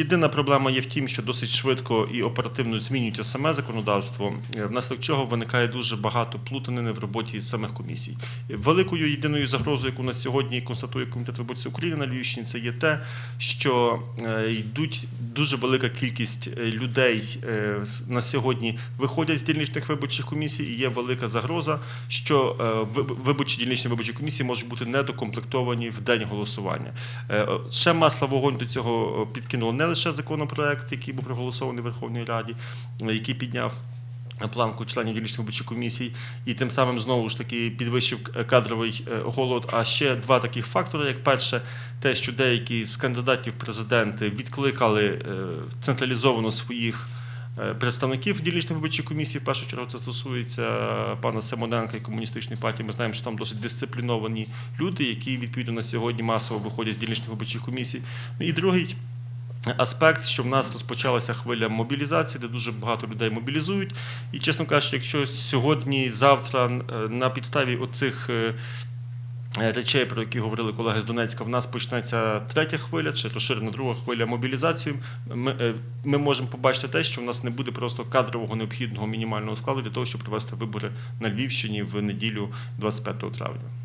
Єдина проблема є в тім, що досить швидко і оперативно змінюється саме законодавство, е, внаслідок чого виникає дуже багато плутанини в роботі самих комісій. Великою єдиною загрозою, яку на сьогодні констатує комітет виборців України на Львівщині, це є те, що е, йдуть дуже велика кількість е, людей на сьогодні виходять з дільничних виборчих комісій, і є велика загроза, що виборчі дільничні виборчі комісії можуть бути недокомплектовані в день голосування. Ще масло вогонь до цього підкинуло не лише законопроект, який був проголосований в Верховній Раді, який підняв планку членів дільничних виборчих комісій, і тим самим знову ж таки підвищив кадровий е, голод. А ще два таких фактори: як перше, те, що деякі з кандидатів президенти відкликали е, централізовано своїх. е, Представників дільничних виборчих комісій, в першу чергу це стосується пана Симоненка і комуністичної партії. Ми знаємо, що там досить дисципліновані люди, які відповідно на сьогодні масово виходять з дільничних виборчих комісій. Ну і другий аспект, що в нас розпочалася хвиля мобілізації, де дуже багато людей мобілізують. І, чесно кажучи, якщо сьогодні, завтра е, на підставі оцих. е, е, Речей, про які говорили колеги з Донецька, в нас почнеться третя хвиля чи розширена друга хвиля мобілізації. Ми, ми можемо побачити те, що в нас не буде просто кадрового необхідного мінімального складу для того, щоб провести вибори на Львівщині в неділю 25 травня.